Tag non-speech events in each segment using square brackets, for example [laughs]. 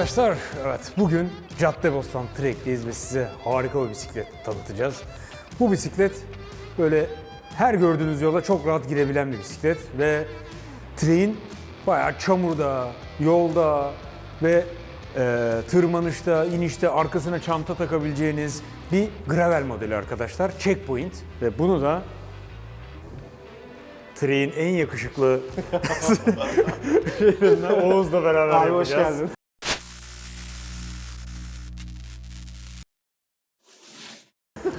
Arkadaşlar. Evet, bugün Caddebostan Trek'teyiz ve size harika bir bisiklet tanıtacağız. Bu bisiklet böyle her gördüğünüz yola çok rahat girebilen bir bisiklet ve Trek'in bayağı çamurda, yolda ve e, tırmanışta, inişte arkasına çanta takabileceğiniz bir gravel modeli arkadaşlar. Checkpoint ve bunu da Trek'in en yakışıklı [laughs] [laughs] şeylerinden Oğuz'la beraber Abi hoş yapacağız. geldin.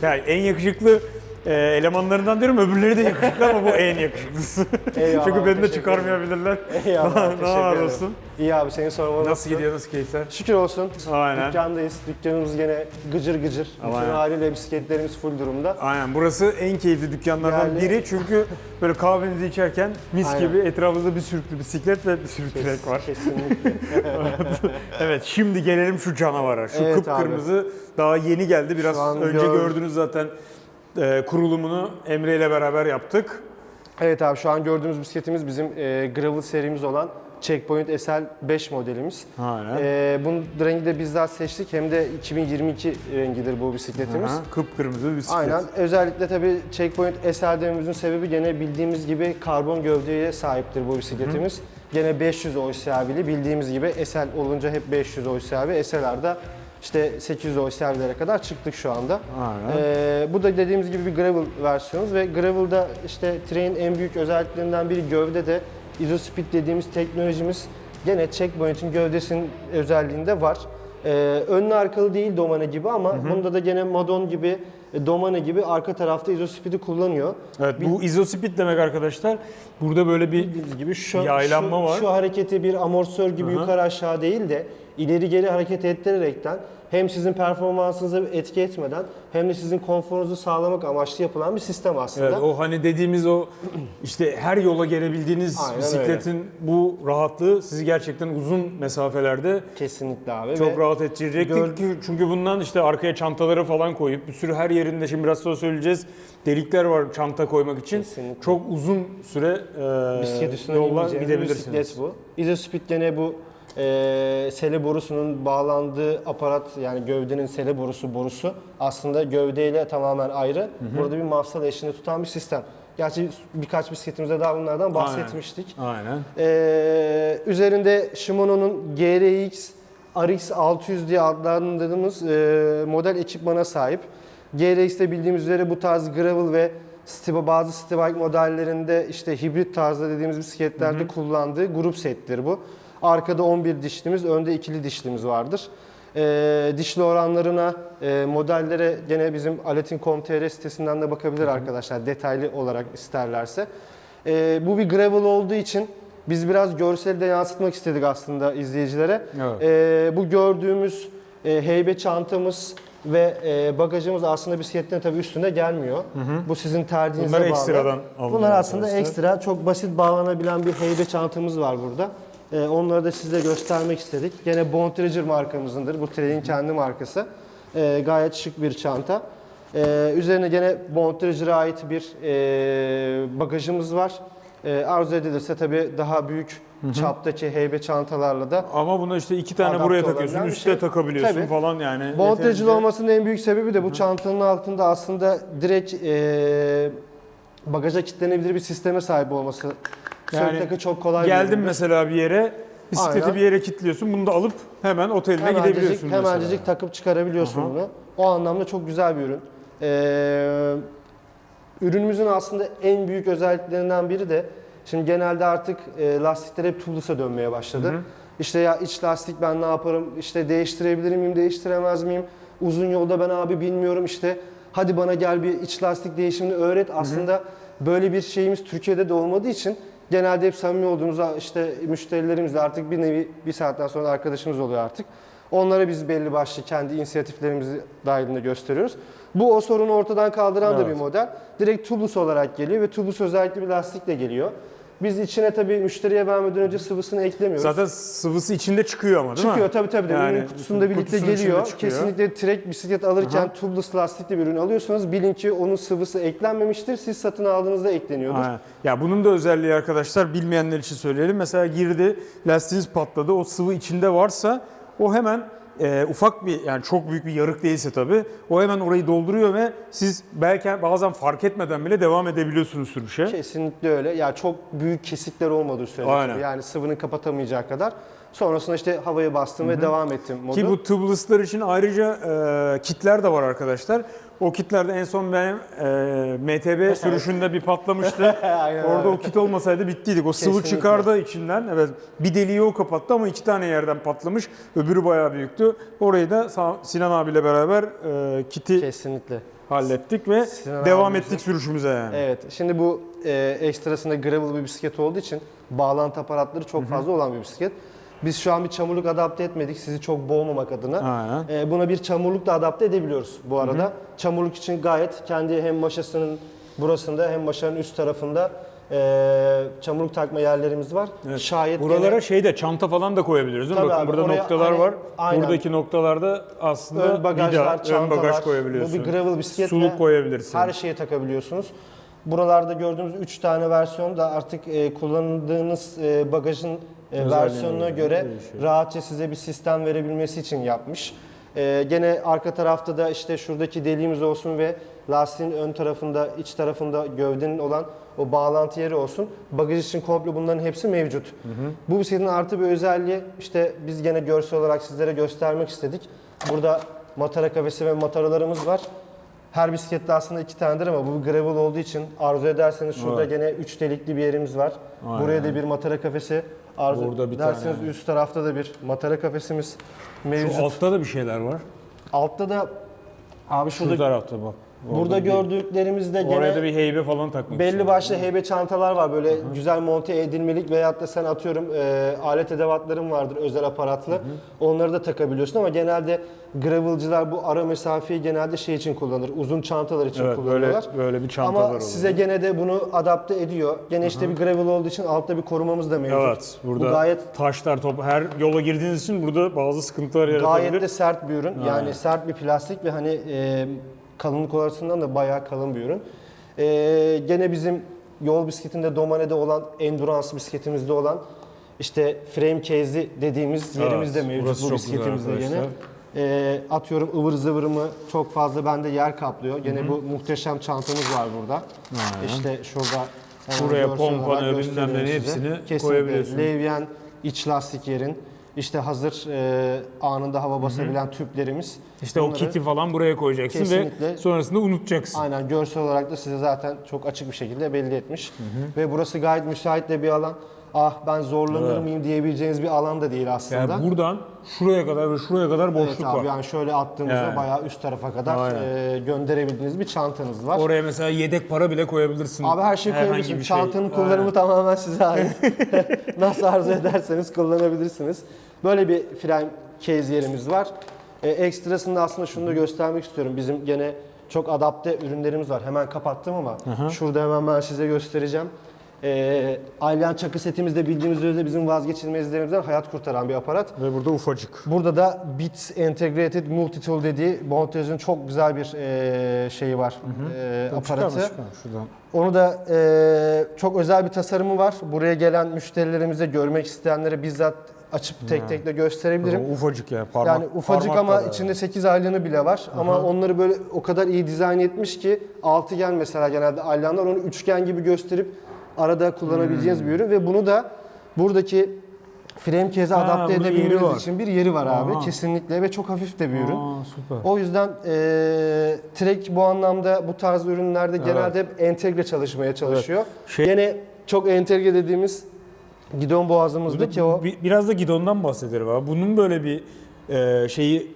Yani en yakışıklı e, elemanlarından diyorum öbürleri de yakışıklı ama bu en [laughs] yakışıklısı. Eyvallah, Çünkü beni de teşekkür çıkarmayabilirler. Eyvallah, [laughs] ne teşekkür var ederim. olsun? İyi abi seni sormalı. Nasıl gidiyor, nasıl keyifler? Şükür olsun. Aynen. Dükkandayız. Dükkanımız gene gıcır gıcır. Bütün Aynen. haliyle bisikletlerimiz full durumda. Aynen burası en keyifli dükkanlardan Yani- biri çünkü böyle kahvenizi içerken mis Aynen. gibi etrafınızda bir sürü bisiklet ve bir sürü trek var. Kesinlikle. [laughs] Evet şimdi gelelim şu canavara. Şu Evet kıpkırmızı daha yeni geldi. Biraz Şu an önce gör- gördünüz zaten e, kurulumunu Emre ile beraber yaptık. evet abi şu an gördüğümüz bisikletimiz bizim e, gravel serimiz olan Checkpoint SL 5 modelimiz. Aynen. E, bunun rengi de bizzat seçtik. Hem de 2022 rengidir bu bisikletimiz. Aha, kıpkırmızı bisiklet. Aynen. Özellikle tabii Checkpoint SL dememizin sebebi gene bildiğimiz gibi karbon gövdeye sahiptir bu bisikletimiz. Gene 500 OCAB'li bildiğimiz gibi SL olunca hep 500 OCAB. SLR'da işte 800 OCAB'lere kadar çıktık şu anda. Aynen. Ee, bu da dediğimiz gibi bir gravel versiyonumuz ve gravel'da işte Train en büyük özelliklerinden biri gövdede IsoSpeed dediğimiz teknolojimiz gene Checkpoint'in gövdesinin özelliğinde var. Ee, önlü arkalı değil Domane gibi ama bunda da gene Madon gibi, e, Domane gibi arka tarafta IsoSpeed'i kullanıyor. Evet bu izospeed demek arkadaşlar. Burada böyle bir Bildiğiniz gibi şu, Yaylanma şu, var. şu hareketi bir amortisör gibi yukarı aşağı değil de ileri geri hareket ettirerekten hem sizin performansınıza etki etmeden hem de sizin konforunuzu sağlamak amaçlı yapılan bir sistem aslında. Evet, o hani dediğimiz o işte her yola gelebildiğiniz Aynen bisikletin bu rahatlığı sizi gerçekten uzun mesafelerde Kesinlikle abi. çok Ve rahat edecektir. Gör- Çünkü- Çünkü bundan işte arkaya çantaları falan koyup bir sürü her yerinde şimdi biraz sonra söyleyeceğiz delikler var çanta koymak için. Kesinlikle. Çok uzun süre e, bisiklet üstüne yollar yollar gidebilirsiniz. bisiklet bu. IsoSpeed gene bu e, sele borusunun bağlandığı aparat yani gövdenin sele borusu borusu aslında gövdeyle tamamen ayrı. Burada bir mafsal eşliğinde tutan bir sistem. Gerçi birkaç bisikletimizde daha bunlardan bahsetmiştik. Aynen. Ee, üzerinde Shimano'nun GRX RX 600 diye adlandırdığımız e, model ekipmana sahip. GRX'te bildiğimiz üzere bu tarz gravel ve Stiba, bazı Stibike modellerinde işte hibrit tarzda dediğimiz bisikletlerde kullandığı grup settir bu. Arkada 11 dişlimiz, önde ikili dişlimiz vardır. Ee, dişli oranlarına, e, modellere gene bizim aletin.com.tr sitesinden de bakabilir arkadaşlar detaylı olarak isterlerse. Ee, bu bir gravel olduğu için biz biraz görselde yansıtmak istedik aslında izleyicilere. Evet. Ee, bu gördüğümüz e, heybe çantamız ve e, bagajımız aslında bisikletin tabii üstünde gelmiyor. Bu sizin tercihinize Bunlar bağlı. ekstradan alınıyor Bunlar aslında arkadaşlar. ekstra çok basit bağlanabilen bir heybe çantamız var burada. Ee, onları da size göstermek istedik. Gene Bond Treasure markamızındır. Bu Trey'in kendi markası. Ee, gayet şık bir çanta. Ee, üzerine gene Bond Treasure'a ait bir e, bagajımız var. Arzu edilirse tabii daha büyük çaptaki heybe çantalarla da Ama bunu işte iki tane buraya takıyorsun, üste şey. takabiliyorsun Tabii. falan yani. Treasure olmasının en büyük sebebi de bu çantanın altında aslında direkt e, bagaja kilitlenebilir bir sisteme sahip olması. Yani Söktakı çok kolay Geldin bir mesela bir yere, bisikleti Aynen. bir yere kilitliyorsun, bunu da alıp hemen oteline Hemencecik, gidebiliyorsun mesela. hemencecik takıp çıkarabiliyorsun bunu. O anlamda çok güzel bir ürün. Ee, ürünümüzün aslında en büyük özelliklerinden biri de şimdi genelde artık e, lastikler hep tubeless'a dönmeye başladı. İşte ya iç lastik ben ne yaparım, işte değiştirebilir miyim, değiştiremez miyim? Uzun yolda ben abi bilmiyorum işte hadi bana gel bir iç lastik değişimini öğret. Aslında böyle bir şeyimiz Türkiye'de de olmadığı için genelde hep samimi olduğumuz işte müşterilerimizle artık bir nevi bir saatten sonra arkadaşımız oluyor artık. Onlara biz belli başlı kendi inisiyatiflerimizi dahilinde gösteriyoruz. Bu o sorunu ortadan kaldıran da Evet. bir model. Direkt tubeless olarak geliyor ve tubeless özellikle bir lastikle geliyor. Biz içine tabii müşteriye vermeden önce sıvısını eklemiyoruz. Zaten sıvısı içinde çıkıyor ama değil Çıkıyor mi? tabii tabii. de. Yani ürün kutusunda birlikte geliyor. çıkıyor. Kesinlikle trek bisiklet alırken tubeless lastikli bir ürün alıyorsanız bilin ki onun sıvısı eklenmemiştir. Siz satın aldığınızda ekleniyordur. Aynen. Ya bunun da özelliği arkadaşlar bilmeyenler için söyleyelim. Mesela girdi, lastiğiniz patladı. O sıvı içinde varsa o hemen e, ufak bir yani çok büyük bir yarık değilse tabii o hemen orayı dolduruyor ve siz belki bazen fark etmeden bile devam edebiliyorsunuz sürüşe. Kesinlikle öyle. Ya çok büyük kesikler olmadığı sürece. Aynen. Yani sıvının kapatamayacağı kadar. Sonrasında işte havayı bastım ve devam ettim modu. Ki bu tubeless'lar için ayrıca e, kitler de var arkadaşlar. O kitlerde en son benim e, MTB sürüşünde bir patlamıştı. [laughs] Orada o kit olmasaydı bittiydik. O sıvı Kesinlikle. çıkardı içinden. Evet bir deliği o kapattı ama iki tane yerden patlamış. Öbürü bayağı büyüktü. Orayı da Sinan abiyle beraber e, kiti Kesinlikle. hallettik ve Sinan devam abimizin- ettik sürüşümüze yani. Evet. Şimdi bu e, ekstrasında gravel bir bisiklet olduğu için bağlantı aparatları çok fazla olan bir bisiklet. Biz şu an bir çamurluk adapte etmedik sizi çok boğmamak adına. Aynen. E, buna bir çamurluk da adapte edebiliyoruz bu arada. Çamurluk için gayet kendi hem maşasının burasında hem maşanın üst tarafında e, çamurluk takma yerlerimiz var. Şayet Buralara gene şey de çanta falan da koyabiliriz değil mi? Bakın abi, burada oraya noktalar hani- var. aynen. Buradaki noktalarda aslında ön bagajlar, vida, ön çantalar, bagaj koyabiliyorsun. bu bir gravel bisikletle Suluk koyabilirsin. her şeye takabiliyorsunuz. Buralarda gördüğümüz 3 tane versiyon da artık e, kullandığınız e, bagajın e, versiyonuna göre değişiyor. rahatça size bir sistem verebilmesi için yapmış. E, gene arka tarafta da işte şuradaki deliğimiz olsun ve lastiğin ön tarafında, iç tarafında gövdenin olan o bağlantı yeri olsun. Bagaj için komple bunların hepsi mevcut. Bu bisikletin artı bir özelliği işte biz gene görsel olarak sizlere göstermek istedik. Burada matara kafesi ve mataralarımız var. Her bisiklette aslında iki tanedir ama bu gravel olduğu için arzu ederseniz şurada Evet. gene üç delikli bir yerimiz var. Aynen. Buraya da bir matara kafesi. Arzu Burada bir ederseniz tane. üst tarafta da bir matara kafesimiz mevcut. Şu altta da bir şeyler var. Altta da abi Şu şurada tarafta bak. Burada bir- gördüklerimizde gene Oraya da bir heybe falan takmak belli başlı heybe çantalar var böyle güzel monte edilmelik veyahut da sen atıyorum e, alet edevatların vardır özel aparatlı. Onları da takabiliyorsun ama genelde gravelcılar bu ara mesafeyi genelde şey için kullanır. Uzun çantalar için Evet böyle kullanıyorlar. böyle bir çantalar Ama oluyor. size gene de bunu adapte ediyor. Gene işte bir gravel olduğu için altta bir korumamız da mevcut. Evet burada Bu gayet taşlar top her yola girdiğiniz için burada bazı sıkıntılar yaratabilir. gayet de sert bir ürün. Yani sert bir plastik ve hani e, kalınlık açısından da bayağı kalın bir ürün. E, gene bizim yol bisikletinde Domane'de olan endurance bisikletimizde olan işte frame case'i dediğimiz Evet, yerimiz de mevcut bu bisikletimizde gene. E, atıyorum ıvır zıvırımı çok fazla bende yer kaplıyor. Gene bu muhteşem çantamız var burada. İşte şurada Buraya pompanı, olarak bilmem hepsini Kesinlikle. koyabiliyorsun. Levyen iç lastik yerin. İşte hazır e, anında hava basabilen tüplerimiz. İşte o Bunları- kiti falan buraya koyacaksın Kesinlikle. ve sonrasında unutacaksın. Aynen görsel olarak da size zaten çok açık bir şekilde belli etmiş. Ve burası gayet müsait de bir alan. Ah ben zorlanır Evet. mıyım diyebileceğiniz bir alan da değil aslında. Yani buradan şuraya kadar ve şuraya kadar boşluk evet abi var. yani şöyle attığınızda Yani. bayağı üst tarafa kadar Aynen. e, gönderebildiğiniz bir çantanız var. Oraya mesela yedek para bile koyabilirsin. Abi her şeyi Herhangi bir şey. Çantanın kullanımı tamamen size ait. [laughs] Nasıl arzu ederseniz kullanabilirsiniz. Böyle bir frame case yerimiz var. Ee, ekstrasında aslında şunu da göstermek istiyorum. Bizim gene çok adapte ürünlerimiz var. Hemen kapattım ama şurada hemen ben size göstereceğim. Ee, Alyan çakı setimiz de bildiğimiz üzere bizim vazgeçilmezlerimizden hayat kurtaran bir aparat. Ve burada ufacık. Burada da Bits Integrated Multitool dediği Montage'ın çok güzel bir e, şeyi var. e, aparatı. Çıkarma, çıkarma şuradan. Onu da e, çok özel bir tasarımı var. Buraya gelen müşterilerimize görmek isteyenlere bizzat açıp tek tek de gösterebilirim. O ufacık ya parmak. Yani ufacık parmak ama içinde 8 aylığını bile var. Ama onları böyle o kadar iyi dizayn etmiş ki altıgen mesela genelde alyanlar onu üçgen gibi gösterip arada kullanabileceğiniz bir ürün ve bunu da buradaki frame case'e adapte edebilmeniz için bir yeri var abi Aha. kesinlikle ve çok hafif de bir ürün. Aa, süper. O yüzden eee Trek bu anlamda bu tarz ürünlerde genelde hep entegre çalışmaya çalışıyor. Şey- Gene çok entegre dediğimiz gidon boğazımızdaki o Bir- biraz da gidondan bahsedelim abi. Bunun böyle bir e, şeyi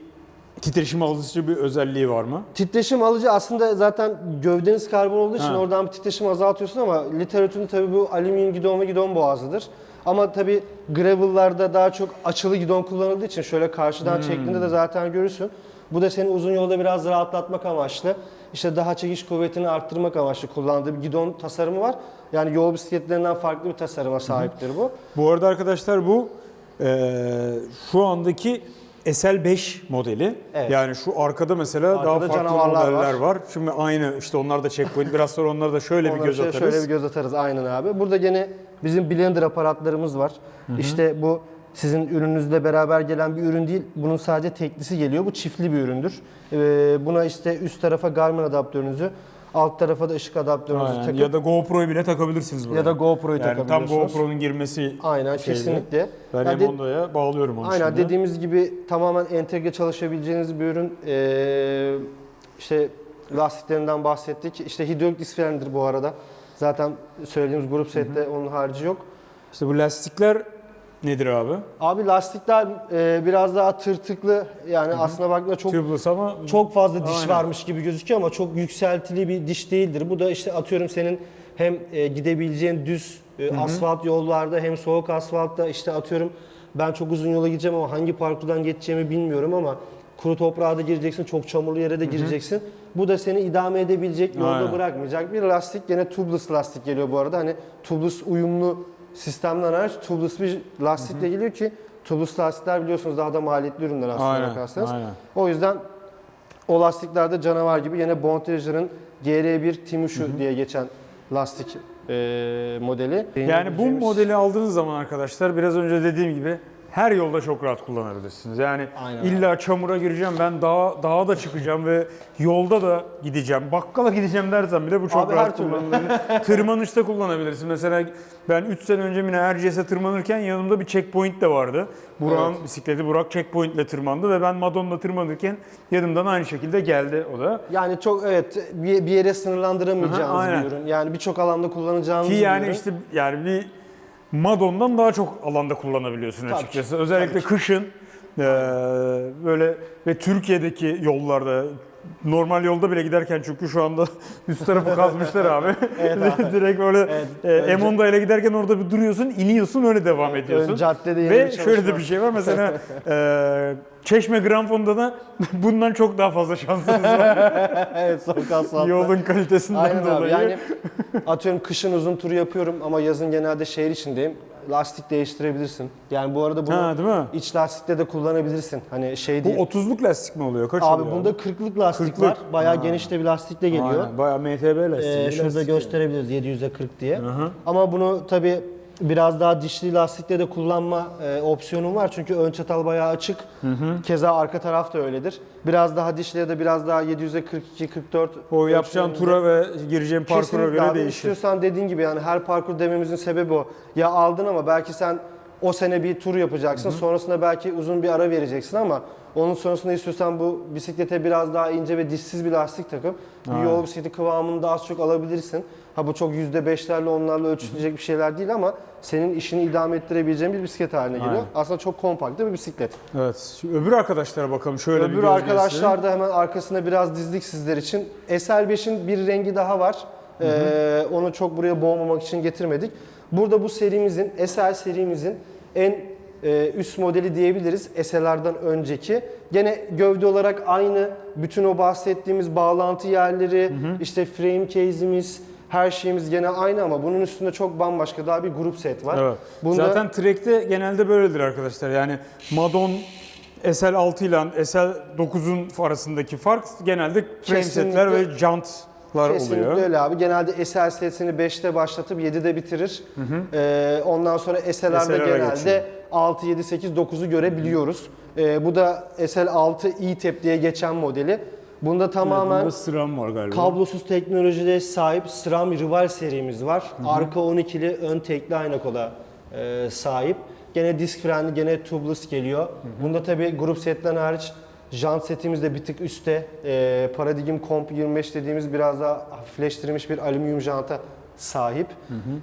titreşim alıcı bir özelliği var mı? titreşim alıcı aslında zaten gövdeniz karbon olduğu için Ha. oradan bir titreşim azaltıyorsun ama literatürün tabii bu alüminyum gidon ve gidon boğazıdır. Ama tabii gravel'larda daha çok açılı gidon kullanıldığı için şöyle Hmm. karşıdan çektiğinde de zaten görürsün. Bu da seni uzun yolda biraz rahatlatmak amaçlı. işte daha çekiş kuvvetini arttırmak amaçlı kullandığı bir gidon tasarımı var. Yani yol bisikletlerinden farklı bir tasarıma sahiptir bu. Bu arada arkadaşlar bu e, şu andaki SL5 modeli. Evet. Yani şu arkada mesela daha Arkada farklı canavarlar modeller var. var. Şimdi aynı işte onlar da checkpoint. Biraz sonra onlara da şöyle bir Onlara göz şöyle, atarız. Şöyle bir göz atarız aynen abi. Burada gene bizim blender aparatlarımız var. İşte bu sizin ürününüzle beraber gelen bir ürün değil. Bunun sadece teklisi geliyor. Bu çiftli bir üründür. Ee, buna işte üst tarafa Garmin adaptörünüzü, alt tarafa da ışık adaptörünüzü Aynen. takıp Ya da GoPro'yu bile takabilirsiniz buraya. ya da GoPro'yu yani tam takabiliyorsunuz. GoPro'nun girmesi Aynen kesinlikle. Ben Ya de- Emonda'ya bağlıyorum onu Aynen şimdi. dediğimiz gibi tamamen entegre çalışabileceğiniz bir ürün. Ee, işte lastiklerinden bahsettik. İşte hidrolik disk frendir bu arada. Zaten söylediğimiz grup sette onun harici yok. İşte bu lastikler nedir abi? Abi lastikler e, biraz daha tırtıklı. Yani aslında baktığında çok Tubeless ama çok fazla diş Aynen. varmış gibi gözüküyor ama çok yükseltili bir diş değildir. Bu da işte atıyorum senin hem e, gidebileceğin düz e, asfalt yollarda hem soğuk asfaltta işte atıyorum ben çok uzun yola gideceğim ama hangi parkurdan geçeceğimi bilmiyorum ama kuru toprağa da gireceksin, çok çamurlu yere de gireceksin. Bu da seni idame edebilecek, yolda Aynen. bırakmayacak bir lastik. Gene tubeless lastik geliyor bu arada. Hani tubeless uyumlu sistemden hariç tubeless bir lastikle geliyor ki tubeless lastikler biliyorsunuz daha da maliyetli ürünler aslında Aynen, bakarsanız. aynen. O yüzden o lastiklerde canavar gibi yine Bontrager'ın GR1 Timushu diye geçen lastik e, modeli. Yani bu modeli aldığınız zaman arkadaşlar biraz önce dediğim gibi her yolda çok rahat kullanabilirsiniz. Yani Aynen illa çamura gireceğim, ben dağa, dağa da çıkacağım ve yolda da gideceğim, bakkala gideceğim dersen bile bu çok Abi rahat kullanılabilir. [laughs] Tırmanışta kullanabilirsin. Mesela ben 3 sene önce yine Erciyes'e tırmanırken yanımda bir checkpoint de vardı. Burak'ın Evet. bisikleti Burak checkpoint ile tırmandı ve ben Madon'la tırmanırken yanımdan aynı şekilde geldi o da. Yani çok evet bir, bir yere sınırlandıramayacağınız Aha, bir ürün. Yani birçok alanda kullanacağınız Ki bir yani ürün. işte yani bir Madon'dan daha çok alanda kullanabiliyorsun Tabii açıkçası. ki, Özellikle tabii ki. kışın eee, böyle ve Türkiye'deki yollarda normal yolda bile giderken çünkü şu anda [laughs] üst tarafı kazmışlar abi. [laughs] [laughs] Direkt böyle Evet, e, önce- Emonda ile giderken orada bir duruyorsun, iniyorsun öyle devam ediyorsun. ön caddede yeni Ve bir şöyle de bir şey var mesela eee Çeşme Granfon'da da bundan çok daha fazla şansınız var. evet asfaltta. Yolun kalitesinden Aynen abi. dolayı. Yani atıyorum kışın uzun turu yapıyorum ama yazın genelde şehir içindeyim. Lastik değiştirebilirsin. Yani bu arada bunu Ha değil mi? iç lastikte de kullanabilirsin. Hani şey Bu değil. 30'luk lastik mi oluyor? Kaç Abi oluyor? bunda 40'lık lastik 40'lık. var. Bayağı Ha. geniş de bir lastikle geliyor. Aynen, bayağı MTB lastiği. Ee, şurada lastik. gösterebiliriz 700'e 40 diye. hı. Ama bunu tabi biraz daha dişli lastikle de kullanma e, opsiyonun var. Çünkü ön çatal bayağı açık. Keza arka taraf da öyledir. Biraz daha dişli ya da biraz daha 700'e 42 44 O yapacağın tura ve gireceğin parkura Kesinlikle göre abi. değişir. İstiyorsan dediğin gibi yani her parkur dememizin sebebi o. Ya aldın ama belki sen o sene bir tur yapacaksın. Sonrasında belki uzun bir ara vereceksin ama onun sonrasında istiyorsan bu bisiklete biraz daha ince ve dişsiz bir lastik takıp bir yol bisikleti kıvamını daha az çok alabilirsin. Ha bu çok %5'lerle onlarla ölçülecek bir şeyler değil ama senin işini idame ettirebileceğin bir bisiklet haline geliyor. Aynen. Aslında çok kompakt bir bisiklet. Evet. Şimdi öbür arkadaşlara bakalım şöyle bir Öbür göz arkadaşlar da hemen arkasına biraz dizdik sizler için. SL5'in bir rengi daha var. Ee, onu çok buraya boğmamak için getirmedik. Burada bu serimizin, SL serimizin en e, üst modeli diyebiliriz SL'lerden önceki. Gene gövde olarak aynı bütün o bahsettiğimiz bağlantı yerleri, işte frame case'imiz, her şeyimiz gene aynı ama bunun üstünde çok bambaşka daha bir grup set var. Evet. Bunda- Zaten Trek'te genelde böyledir arkadaşlar. Yani Madon SL6 ile SL9'un arasındaki fark genelde frame Kesinlikle. setler ve jantlar Kesinlikle oluyor. öyle abi. Genelde SL setini 5'te başlatıp 7'de bitirir. Ee, ondan sonra SL'lerde SL'lere genelde geçiyor. 6, 7, 8, 9'u görebiliyoruz. Ee, bu da SL6 E-Tep diye geçen modeli. Bunda tamamen Bunda sıram var galiba. kablosuz teknolojide sahip SRAM Rival serimiz var. Arka 12'li, ön tekli ayna kola e, sahip. Gene disk frenli, gene tubeless geliyor. Bunda tabi grup setten hariç jant setimiz de bir tık üstte. E, Paradigm Comp 25 dediğimiz biraz daha hafifleştirilmiş bir alüminyum janta sahip.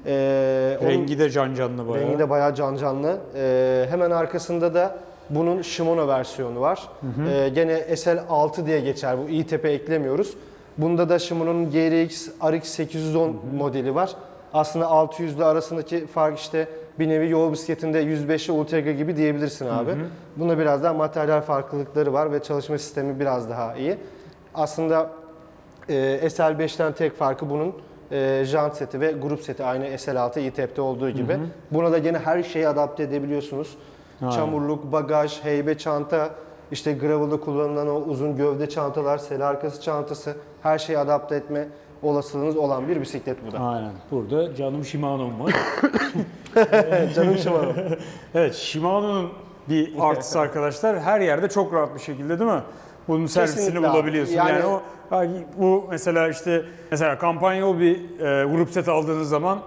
E, onun- Rengi de can canlı bayağı. Rengi de bayağı can canlı. Ee, hemen arkasında da bunun Shimano versiyonu var. Ee, gene SL6 diye geçer. Bu i-tepe eklemiyoruz. Bunda da Shimano'nun GRX RX 810 modeli var. Aslında 600 ile arasındaki fark işte bir nevi yol bisikletinde 105'e Ultegra gibi diyebilirsin abi. Bunda biraz daha materyal farklılıkları var ve çalışma sistemi biraz daha iyi. Aslında Ee, SL5'ten tek farkı bunun e, jant seti ve grup seti aynı SL6 İTEP'te olduğu gibi. Buna da gene her şeyi adapte edebiliyorsunuz. Aynen. Çamurluk, bagaj, heybe çanta, işte gravel'da kullanılan o uzun gövde çantalar, sel arkası çantası her şeyi adapte etme olasılığınız olan bir bisiklet bu da. Aynen. Burada canım Shimano'm var. Canım Shimano. [laughs] evet Shimano'nun bir [laughs] artısı arkadaşlar her yerde çok rahat bir şekilde değil mi? Bunun servisini Kesinlikle abi. bulabiliyorsun. Yani, Yani- o bu mesela işte mesela kampanyalı bir e, grup set aldığınız zaman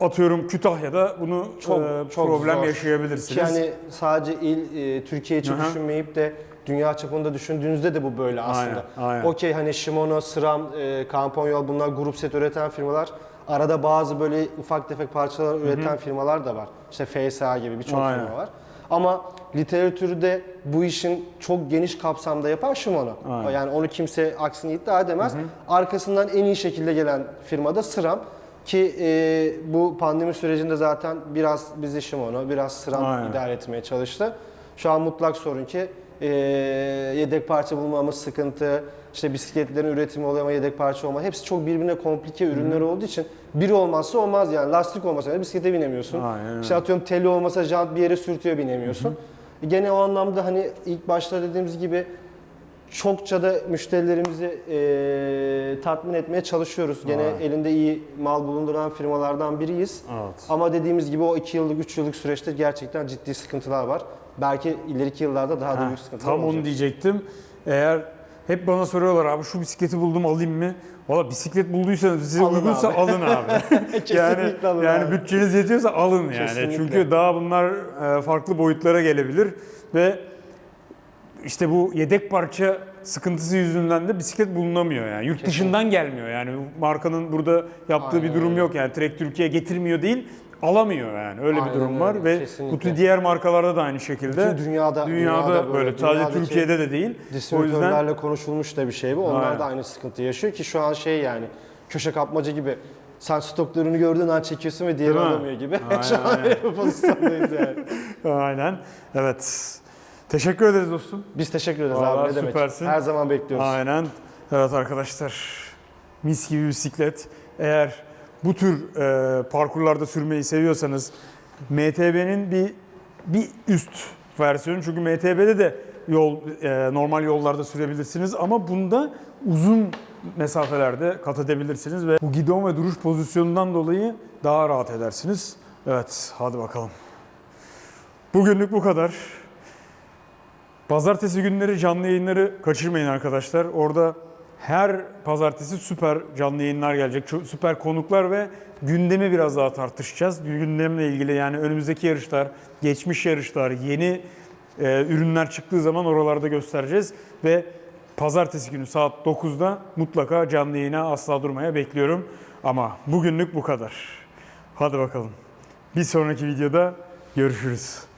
atıyorum Kütahya'da bunu Çok- e, çok problem zor. yaşayabilirsiniz. Yani sadece il e, Türkiye için Aha. düşünmeyip de dünya çapında düşündüğünüzde de bu böyle aslında. Okey hani Shimano, SRAM, e, Campagnol bunlar grup set üreten firmalar. Arada bazı böyle ufak tefek parçalar üreten firmalar da var. İşte FSA gibi birçok firma var. Ama literatürde bu işin çok geniş kapsamda yapan Shimano. Aynen. Yani onu kimse aksini iddia edemez. Arkasından en iyi şekilde gelen firma da SRAM. Ki e, bu pandemi sürecinde zaten biraz bizi Shimano, biraz SRAM Aynen. idare etmeye çalıştı. Şu an mutlak sorun ki e, yedek parça bulmamız sıkıntı, işte bisikletlerin üretimi oluyor ama yedek parça olma. Hepsi çok birbirine komplike ürünler olduğu için biri olmazsa olmaz yani. Lastik olmasa bisiklete binemiyorsun. Aynen öyle. İşte atıyorum teli olmasa jant bir yere sürtüyor binemiyorsun. Gene o anlamda hani ilk başta dediğimiz gibi çokça da müşterilerimizi e, tatmin etmeye çalışıyoruz. Gene Aynen. elinde iyi mal bulunduran firmalardan biriyiz. Evet. Ama dediğimiz gibi o 2 yıllık, 3 yıllık süreçte gerçekten ciddi sıkıntılar var. Belki ileriki yıllarda daha da büyük sıkıntılar tam olacak. onu diyecektim. Eğer hep bana soruyorlar abi şu bisikleti buldum alayım mı? Valla bisiklet bulduysanız size Alın uygunsa abi. alın abi. [laughs] yani alın yani abi. bütçeniz yetiyorsa alın yani. Kesinlikle. Çünkü daha bunlar e, farklı boyutlara gelebilir ve işte bu yedek parça sıkıntısı yüzünden de bisiklet bulunamıyor yani. Yurt dışından gelmiyor yani. Markanın burada yaptığı Aynen bir durum yok yani. Trek Türkiye getirmiyor değil, alamıyor yani. Öyle bir Aynen durum öyle, var ve kesinlikle. bu tür diğer markalarda da aynı şekilde. Bütün dünyada- dünyada, dünyada böyle. böyle, Sadece dünyadaki Türkiye'de de değil. O yüzden konuşulmuş da bir şey bu. Onlar Aynen. da aynı sıkıntı yaşıyor ki şu an şey yani köşe kapmaca gibi sen stoklarını gördüğün an çekiyorsun ve diğeri alamıyor gibi. Aynen, [laughs] şu an aynen. bir pozisyondayız yani. [laughs] aynen. Evet. Teşekkür ederiz dostum. Biz teşekkür ederiz Vallahi abi ne demek. süpersin. Her zaman bekliyoruz. Aynen. Evet arkadaşlar. Mis gibi bisiklet. Eğer bu tür e, parkurlarda sürmeyi seviyorsanız MTB'nin bir bir üst versiyonu çünkü MTB'de de yol e, normal yollarda sürebilirsiniz ama bunda uzun mesafelerde kat edebilirsiniz ve bu gidon ve duruş pozisyonundan dolayı daha rahat edersiniz. Evet, hadi bakalım. Bugünlük bu kadar. Pazartesi günleri canlı yayınları kaçırmayın arkadaşlar. Orada her pazartesi süper canlı yayınlar gelecek. Süper konuklar ve gündemi biraz daha tartışacağız. Gündemle ilgili yani önümüzdeki yarışlar, geçmiş yarışlar, yeni e, ürünler çıktığı zaman oralarda göstereceğiz. Ve pazartesi günü saat 9'da mutlaka canlı yayına asla durmaya bekliyorum. Ama bugünlük bu kadar. Hadi bakalım. Bir sonraki videoda görüşürüz.